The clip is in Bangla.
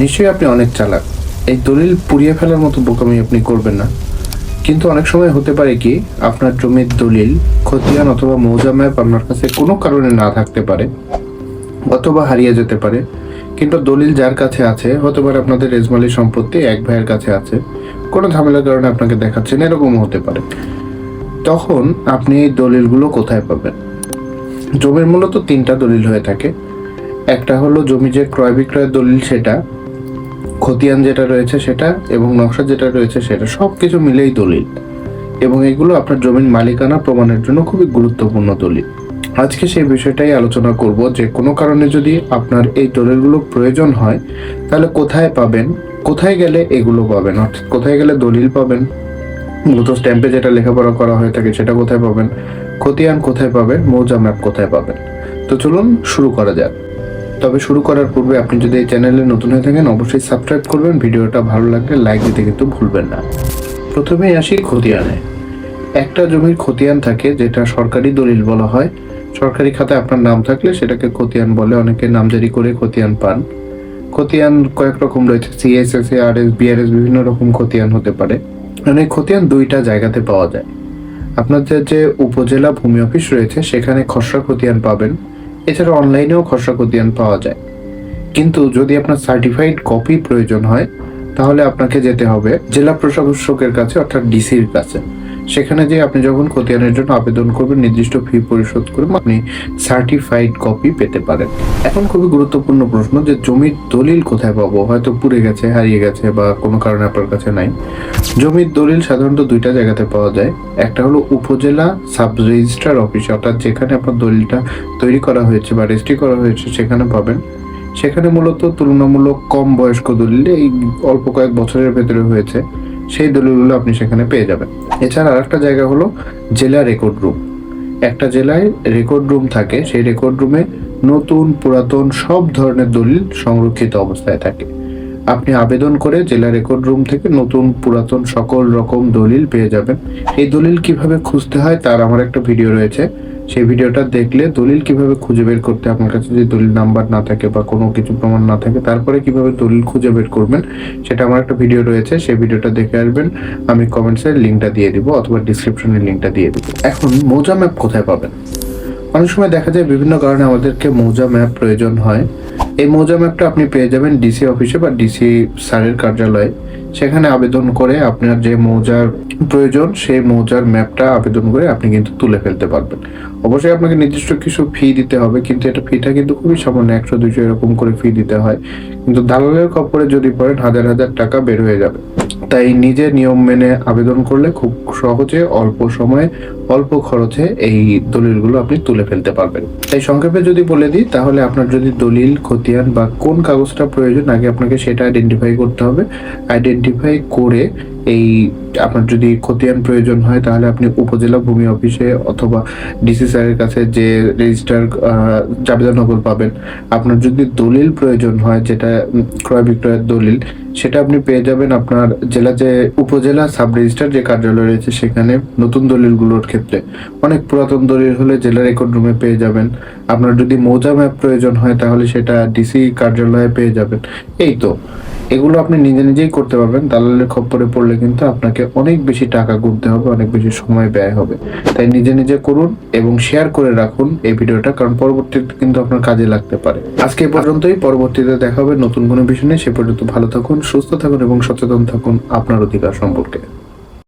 নিশ্চয়ই আপনি অনেক চালাক। এই দলিল পুড়িয়ে ফেলার মতো বোকামি আপনি করবেন না। কিন্তু অনেক সময় হতে পারে কি, আপনার জমির দলিল, খতিয়ান অথবা মৌজা ম্যাপ আপনার কাছে কোনো কারণে না থাকতে পারে, অথবা হারিয়ে যেতে পারে। কিন্তু দলিল যার কাছে আছে, হতে পারে আপনাদের রেজমালি সম্পত্তি এক ভাইয়ের কাছে আছে, কোনো ঝামেলার কারণে আপনাকে দেখাচ্ছেন, এরকমও হতে পারে। তখন আপনি এই দলিলগুলো কোথায় পাবেন? জমির মূলত তিনটা দলিল হয়ে থাকে। একটা হলো জমি যে ক্রয় বিক্রয়ের দলিল সেটা খতিয়ান যেটা রয়েছে সেটা এবং নকশা যেটা রয়েছে সেটা সব কিছু মিলেই দলিল। এবং এগুলো আপনার জমির মালিকানা প্রমাণের জন্য খুবই গুরুত্বপূর্ণ দলিল। আজকে সেই বিষয়টাই আলোচনা করব যে কোনো কারণে যদি আপনার এই দলিলগুলো প্রয়োজন হয়, তাহলে কোথায় পাবেন, কোথায় গেলে এগুলো পাবেন? অর্থাৎ কোথায় গেলে দলিল পাবেন? মূলত স্ট্যাম্পে যেটা লেখাপড়া করা হয়ে থাকে সেটা কোথায় পাবেন? খতিয়ান কোথায় পাবেন? মৌজা ম্যাপ কোথায় পাবেন? তো চলুন শুরু করা যাক। তবে শুরু করার পূর্বে আপনি যদি এই চ্যানেলে নতুন হয়ে থাকেন, অবশ্যই সাবস্ক্রাইব করবেন। ভিডিওটা ভালো লাগলে লাইক দিতে কিন্তু ভুলবেন না। প্রথমেই আসি খতিয়ানে। একটা জমির খতিয়ান থাকে, যেটা সরকারি দলিল বলা হয়। সরকারি খাতায় আপনার নাম থাকলে সেটাকে খতিয়ান বলে অনেকে নামজারি করে খতিয়ান পান। খতিয়ান কয়েক রকম রয়েছে সিএসএস আর এস বিআরএস বিভিন্ন রকম খতিয়ান হতে পারে। মানে খতিয়ান দুইটা জায়গাতে পাওয়া যায়। আপনাদের যে উপজেলা ভূমি অফিস রয়েছে, সেখানে খসড়া খতিয়ান পাবেন। এছাড়া অনলাইনেও খসড়া খতিয়ান পাওয়া যায়। কিন্তু যদি আপনার সার্টিফাইড কপি প্রয়োজন হয়, তাহলে আপনাকে যেতে হবে জেলা প্রশাসকের কাছে, অর্থাৎ ডিসির কাছে। সেখানে যে আপনি যখন খতিয়ানের জন্য আবেদন করবেন, নির্দিষ্ট ফি পরিশোধ করে আপনি সার্টিফাইড কপি পেতে পারেন। এখন খুবই গুরুত্বপূর্ণ প্রশ্ন যে জমির দলিল কোথায় পাবো? হয়তো পুড়ে গেছে, হারিয়ে গেছে বা কোনো কারণে আপনার কাছে নাই। জমির দলিল সাধারণত দুইটা জায়গাতে পাওয়া যায়। একটা হলো উপজেলা সাব রেজিস্ট্রার অফিস, অর্থাৎ যেখানে আপনার দলিলটা তৈরি করা হয়েছে বা রেজিস্ট্রি করা হয়েছে, সেখানে পাবেন। সেখানে মূলত তুলনামূলক কম বয়স্ক দলিল এই অল্প কয়েক বছরের ভেতরে হয়েছে। সেই দলিলগুলো আপনি সেখানে পেয়ে যাবেন। এছাড়া আরেকটা জায়গা হলো জেলা রেকর্ড রুম। একটা জেলায় রেকর্ড রুম থাকে, সেই রেকর্ড রুমে নতুন, পুরাতন সব ধরনের দলিল সংরক্ষিত অবস্থায় থাকে। আপনি আবেদন করে জেলা রেকর্ড রুম থেকে নতুন, পুরাতন সকল রকম দলিল পেয়ে যাবেন। এই দলিল কীভাবে খুঁজতে হয় তার আমার একটা ভিডিও রয়েছে। সেই ভিডিওটা দেখলে দলিল কীভাবে খুঁজে বের করতে আপনার কাছে যদি দলিল নাম্বার না থাকে বা কোনো কিছু প্রমাণ না থাকে, তারপরে কীভাবে দলিল খুঁজে বের করবেন? সেটা আমার একটা ভিডিও রয়েছে, সেই ভিডিওটা দেখে আসবেন। আমি কমেন্টসের লিঙ্কটা দিয়ে দিব অথবা ডিসক্রিপশনের লিঙ্কটা দিয়ে দিব। এখন মৌজা ম্যাপ কোথায় পাবেন? অনেক সময় দেখা যায় বিভিন্ন কারণে আমাদেরকে মৌজা ম্যাপ প্রয়োজন হয়। এই মৌজা ম্যাপটা আপনি পেয়ে যাবেন ডিসি অফিসে বা ডিসি স্যারের কার্যালয়ে। সেখানে আবেদন করে আপনার যে মৌজার প্রয়োজন, সেই মৌজার ম্যাপটা আবেদন করে আপনি কিন্তু তুলে ফেলতে পারবেন। অবশ্যই আপনাকে নির্দিষ্ট কিছু ফি দিতে হবে, কিন্তু এটা ফিটা কিন্তু খুবই সামান্য, একশো, দুইশো এরকম করে ফি দিতে হয়। কিন্তু দালালের খপরে যদি পড়েন, হাজার হাজার টাকা বের হয়ে যাবে। তাই নিজে নিয়ম মেনে আবেদন করলে খুব সহজে অল্প সময়ে, অল্প খরচে এই দলিলগুলো আপনি তুলে ফেলতে পারবেন। তাই সংক্ষেপে যদি বলে দিই, তাহলে আপনার যদি দলিল, খতিয়ান বা কোন কাগজটা প্রয়োজন, আগে আপনাকে সেটা আইডেন্টিফাই করতে হবে। আইডেন্টিফাই করে এই আপনার যদি খতিয়ান প্রয়োজন হয়, তাহলে আপনি উপজেলা ভূমি অফিসে অথবা ডিসি স্যারের কাছে যে রেজিস্টার আবেদনকল পাবেন। আপনার যদি দলিল প্রয়োজন হয়, যেটা ক্রয় বিক্রয়ের দলিল, সেটা আপনি পেয়ে যাবেন আপনার জেলা যে উপজেলা সাব রেজিস্টার যে কার্যালয় রয়েছে, সেখানে নতুন দলিলগুলোর ক্ষেত্রে। অনেক পুরাতন দলিল হলে জেলা রেকর্ড রুমে পেয়ে যাবেন। আপনার যদি মৌজা ম্যাপ প্রয়োজন হয়, তাহলে সেটা ডিসি কার্যালয়ে পেয়ে যাবেন। এই তো। এগুলো আপনি নিজে নিজেই করতে পারবেন। দালালের খপ্পরে পড়লে কিন্তু আপনাকে অনেক বেশি টাকা গুনতে হবে, অনেক বেশি সময় ব্যয় হবে। তাই নিজে নিজে করুন এবং শেয়ার করে রাখুন এই ভিডিওটা, কারণ পরবর্তীতে কিন্তু আপনার কাজে লাগতে পারে। আজকে এই পর্যন্তই। পরবর্তীতে দেখা হবে নতুন কোনো বিষয় নিয়ে। সে পর্যন্ত ভালো থাকুন, সুস্থ থাকুন এবং সচেতন থাকুন আপনার অধিকার সম্পর্কে।